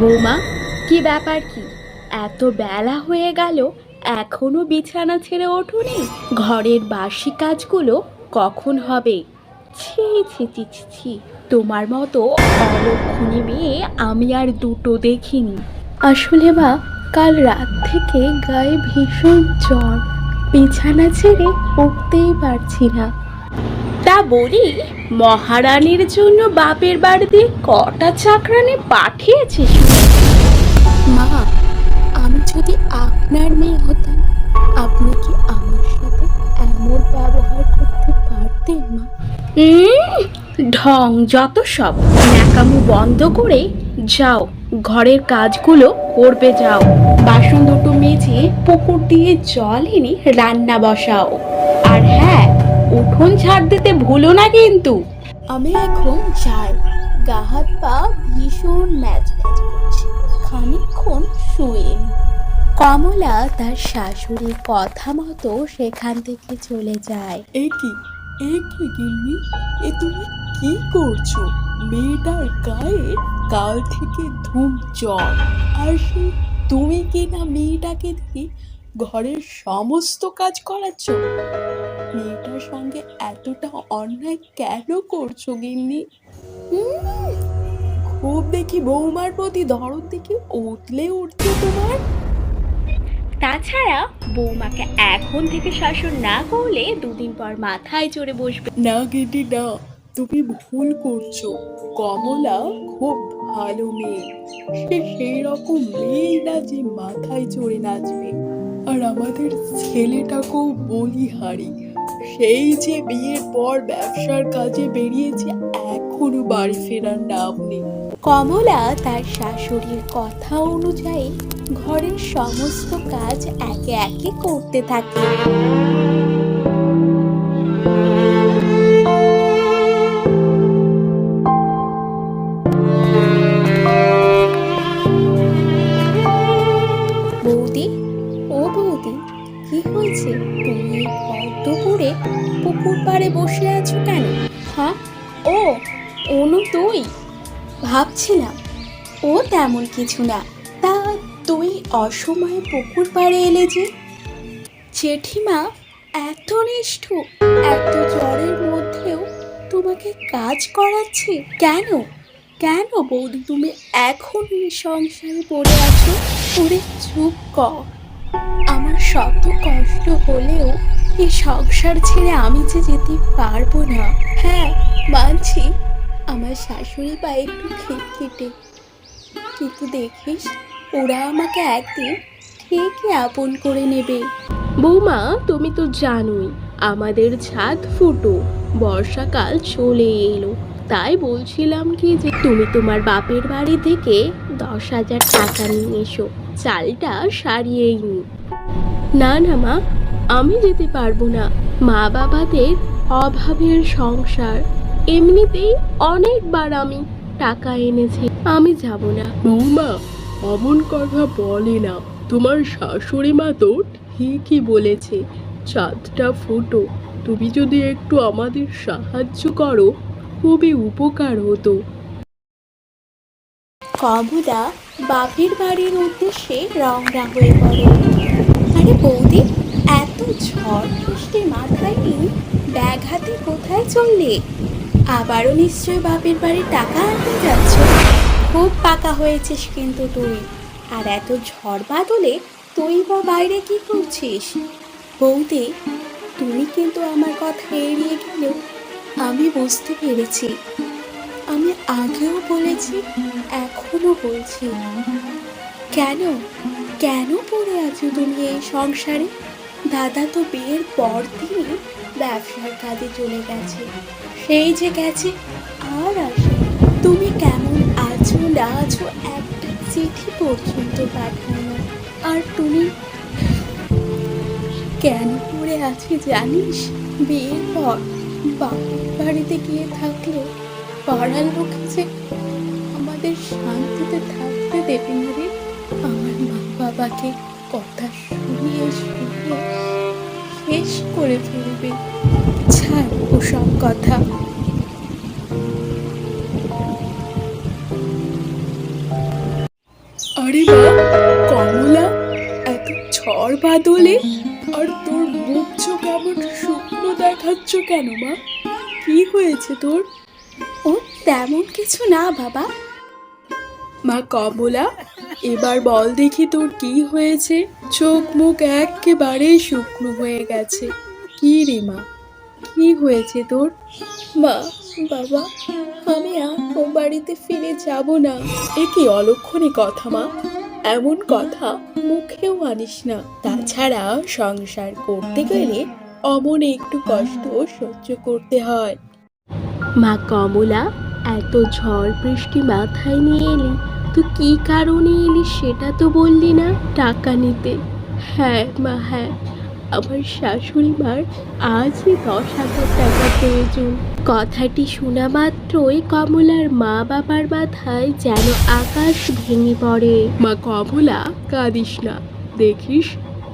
বৌমা, কি ব্যাপার কি? এত বেলা হয়ে গেল, এখনও বিছানা ছেড়ে ওঠোনি? ঘরের বাসি কাজগুলো কখন হবে? ছি ছি ছি ছি ছি, তোমার মতো অলক্ষণী মেয়ে আমি আর দুটো দেখিনি। আসলে মা, কাল রাত থেকে গায়ে ভীষণ জ্বর। বিছানা ছেড়ে উঠতেই পারছি না। তা বলি মহারানীর জন্য বাপের বাড়িতে কটা চাকরানি পাঠিয়েছিস? মা আমি যদি আপনার মেয়ে হতাম আপনি কি আমার সাথে এমন ব্যবহার করতে পারতেন মা? ঢং যত সব। ন্যাকামু বন্ধ করে যাও ঘরের কাজগুলো করবে যাও। বাসন দুটো মেজে পুকুর দিয়ে জল এনে রান্না বসাও। আর হ্যাঁ উঠোন ঝাড় দিতে ভুলো না কিন্তু। আমি এখন যাই। গা হাত পা ভীষণ ম্যাচ ম্যাচ করছে। খানিকক্ষণ শুয়ে কমলা তার শাশুড়ির কথা মতো সেখান থেকে চলে যায়। এ কি? এ কি গিন্নি? এ তুমি কি করছ? মেয়েটার গায়ে কাল থেকে ধুম জ্বর আর সে তুমি কি না মেয়েটাকে দিয়ে ঘরের সমস্ত কাজ করাচ্ছ? মেয়েটার সঙ্গে এতটা অন্যায় কেন করছ গিন্নি? খুব দেখি বৌমার প্রতি দরদ দেখি উঠলে উঠছে তোমার। তাছাড়া বৌমাকে এখন থেকে শাসন না করলে দুদিন পর মাথায় চড়ে বসবে। না গিন্নি না তুমি ভুল করছ। কমলা খুব ভালো মেয়ে। সে সেই রকম মেয়ে না যে মাথায় চড়ে নাচবে। আর আমাদের ছেলেটাকেও বলি হারি। সেই যে বিয়ের পর ব্যবসার কাজে বেরিয়েছে, এখনও বাড়ি ফেরার নাম নেই। কমলা তার শাশুড়ির কথা অনুযায়ী ঘরের সমস্ত কাজ একে একে করতে থাকে। পুকুর পাড়ে বসে আছো কেন? হ্যাঁ? ও, অনু তুই? ভাবছিলাম, ও তেমন কিছু না। তা তুই অসময়ে পুকুর পাড়ে এলে যে? জেঠিমা, এত নিষ্ঠু এত জ্বরের মধ্যেও তোমাকে কাজ করাচ্ছে? কেন? কেন বৌদি, তুমি এখন এই সংসারে পড়ে আছো? ওরে চুপ কর। আমার শত কষ্ট হলেও এই সংসার ছেড়ে আমি যে যেতে পারব না। হ্যাঁ মানছি, আমার শাশুড়ি বা একটু খেট। খিটখিটে কিন্তু দেখিস, ওরা আমাকে একদিন ঠিকই আপন করে নেবে। বৌমা, তুমি তো জানোই, আমাদের ছাদ ফুটো, বর্ষাকাল চলে এলো। তাই বলছিলাম কি যে, তুমি তোমার বাপের বাড়ি থেকে দশ হাজার টাকা নিয়ে এসো, চালটা সারিয়েই নি। না না মা আমি যেতে পারব না। মা বাবাদের অভাবের সংসার। এমনিতেই অনেকবার আমি টাকা এনেছি। আমি যাব না। বৌমা অমন কথা বলে না। তোমার শাশুড়ি মা তো ঠিকই বলেছে চাঁদটা ফুটো। তুমি যদি একটু আমাদের সাহায্য করো খুবই উপকার হতো। কবুদা বাপের বাড়ির উদ্দেশ্যে রওনা হয়ে পড়ে। আরে বৌদি ঝড় বৃষ্টি মাথায় নিয়ে ব্যাগ হাতে কোথায় চললে? আবারও নিশ্চয় বাপের বাড়ির টাকা আনতে যাচ্ছ। খুব পাকা হয়েছিস কিন্তু তুই। আর এত ঝড় বাদলে তুই বা বাইরে কি করছিস? বৌদি, তুমি কিন্তু আমার কথা এড়িয়ে গেলেও আমি বুঝতে পেরেছি। আমি আগেও বলেছি এখনও বলছি। কেন? কেন পড়ে আছো তুমি এই সংসারে? দাদা তো বিয়ের পর দিনই ব্যবসার কাজে চলে গেছে। সেই যে গেছে, আর আসে তুমি কেমন আছো না আছো একটা চিঠি পর্যন্ত পাঠায় না। আর তুমি কেন পড়ে আছি জানিস? বিয়ের পর বাপের বাড়িতে গিয়ে থাকলে পাড়ার লোক যে আমাদের শান্তিতে থাকতে দেবে না রে। আমার মা বাবাকে কথা শুনিয়ে শুনিয়ে শেষ করে ফেলবে। ছাড় সব কথা। আরে মা, কমলা, এত ঝড় বাদলে আর তোর মুখ কেমন এমন শুকনো দেখাচ্ছ কেন মা? কি হয়েছে তোর? ও তেমন কিছু না বাবা। মা কমলা এবার বল দেখি তোর কি হয়েছে। চোখ মুখ একেবারে শুকনো হয়ে গেছে। কি রে মা? কি হয়েছে তোর? মা বাবা আমি আর ও বাড়িতে ফিরে যাব না। এ কি অলক্ষণে কথা মা? এমন কথা মুখেও আনিস না। তাছাড়া সংসার করতে গেলে অমন একটু কষ্ট সহ্য করতে হয়। মা কমলা এত ঝড় বৃষ্টি মাথায় নিয়ে এলি। তো কি কারণে এলি সেটা তো বললি না? টাকা নিতে। হ্যাঁ মা হ্যাঁ। আমার শাশুড়ি মার আজই দশ হাজার টাকা প্রয়োজন। কথাটি শোনা মাত্রই কমলার মা বাবার মাথায় যেন আকাশ ভেঙে পড়ে। মা কমলা, কাঁদিস না। দেখিস,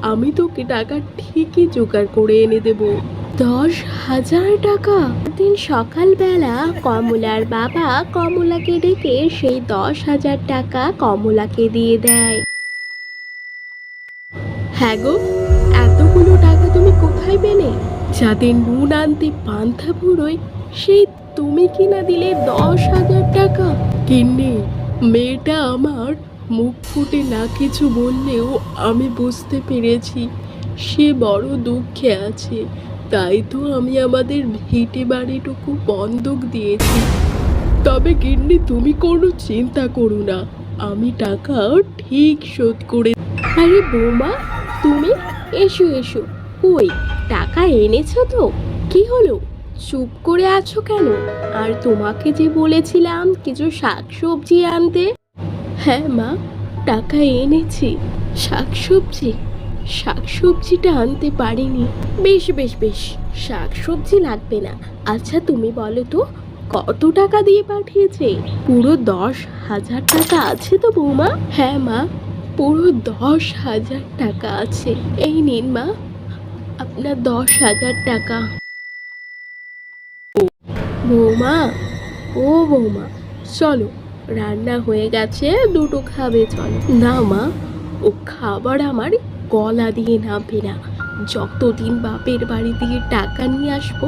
আমি তোকে টাকা ঠিকই জোগাড় করে এনে দেবো। দশ হাজার টাকা। দিন সকালবেলা কমলার বাবা কমলাকে ডেকে সেই দশ হাজার টাকা কমলাকে দিয়ে দেয়। হ্যাঁ গো, এতগুলো টাকা তুমি কোথায় পেলে? যাদের নুন আনতে পান্থা বুড়োয় সেই তুমি কিনা দিলে দশ হাজার টাকা। কিন্নি মেয়েটা আমার মুখ ফুটে না কিছু বললেও আমি বুঝতে পেরেছি, সে বড় দুঃখে আছে। তাই তো আমি আমাদের ভিটে বাড়িটুকু বন্ধক দিয়েছি। তবে গিন্নি তুমি কোনো চিন্তা করো না। আমি টাকা ঠিক শোধ করে আরে বৌমা তুমি এসো এসো। কই টাকা এনেছো তো? কি হলো? চুপ করে আছো কেন? আর তোমাকে যে বলেছিলাম কিছু শাকসবজি আনতে? হ্যাঁ মা টাকা এনেছি। শাকসবজি? শাকসবজিটা আনতে পারিনি। বেশ বেশ বেশ, শাকসবজি লাগবে না। আচ্ছা তুমি বলো তো, কত টাকা দিয়ে পাঠিয়েছে? পুরো দশ হাজার টাকা আছে তো বৌমা? হ্যাঁ মা, পুরো দশ হাজার টাকা আছে। এই নিন, মা, আপনার দশ হাজার টাকা। বৌমা, ও বৌমা, চলো, রান্না হয়ে গেছে, দুটো খাবে, চলো। না, মা, ও খাবার আমার গলা দিয়ে নামবে না। যতদিন বাপের বাড়ি দিয়ে টাকা নিয়ে আসব,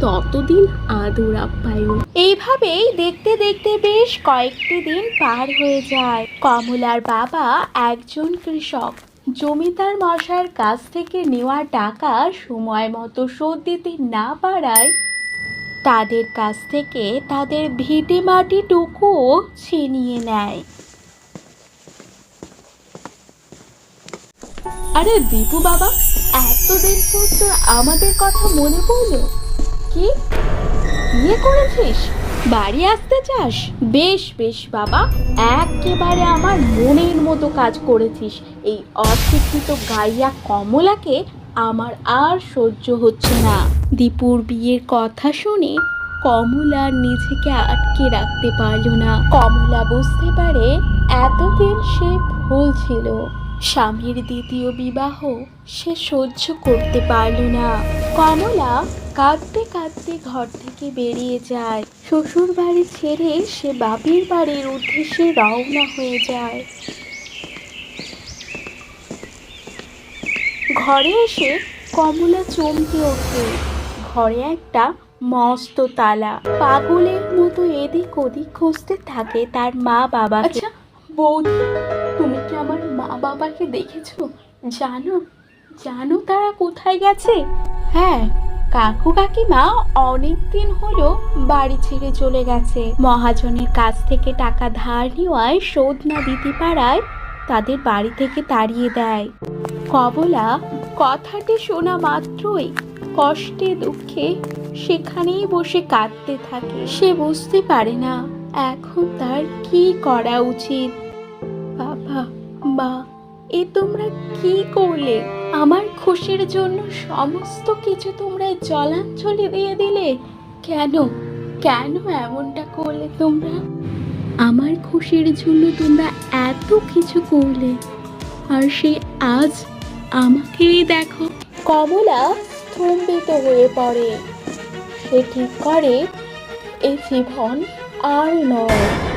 ততদিন আদর আপ্যায়ন। এইভাবেই দেখতে দেখতে বেশ কয়েকটি দিন পার হয়ে যায়। কমলার বাবা একজন কৃষক। জমিদার মশার কাছ থেকে নেওয়া টাকা সময় মতো শোধ দিতে না পারায় তাদের কাছ থেকে তাদের ভিটে মাটিটুকুও ছিনিয়ে নেয়। আরে দীপু বাবা, এতদিন পর তো আমাদের কথা মনে পড়ল। কি? বিয়ে করেছিস? বাড়ি আসতে চাস? বেশ বেশ বাবা, একেবারে আমার মনের মতো কাজ করেছিস। এই অশিক্ষিত গাইয়া কমলাকে আমার আর সহ্য হচ্ছে না। দীপুর বিয়ের কথা শুনে কমলা নিজেকে আটকে রাখতে পারল না। কমলা বুঝতে পারে এতদিন সে ভুল ছিল। স্বামীর দ্বিতীয় বিবাহ সে সহ্য করতে পারল না। কমলা কাঁদতে কাঁদতে ঘর থেকে বেরিয়ে যায়। শ্বশুর বাড়ি ছেড়ে সে বাপির বাড়ির উদ্দেশ্যে রওনা হয়ে যায়। ঘরে এসে কমলা চমকে ওঠে। ঘরে একটা মস্ত তালা। পাগলের মতো এদিক ওদিক খুঁজতে থাকে তার মা বাবা আচ্ছা বৌদি মা বাবাকে দেখেছ? জানো জানো তারা কোথায় গেছে? হ্যাঁ কাকু কাকিমা অনেক দিন হলো বাড়ি ছেড়ে চলে গেছে। মহাজনের কাছ থেকে টাকা ধার নেওয়ায় শোধ না দিতে পারায় তাদের বাড়ি থেকে তাড়িয়ে দেয়। কবলা কথাটি শোনা মাত্রই কষ্টে দুঃখে সেখানেই বসে কাঁদতে থাকে। সে বুঝতে পারে না, এখন তার কি করা উচিত? বাবা, মা এ তোমরা কি করলে? আমার খুশির জন্য সমস্ত কিছু তোমরা জলাঞ্জলি দিয়ে দিলে? কেন? কেন এমনটা করলে তোমরা? আমার খুশির জন্য তোমরা এত কিছু করলে। আর সে আজ আমাকেই দেখো। কমলা স্তম্ভিত হয়ে পড়ে। সে ঠিক করে, এই জীবন আর নয়।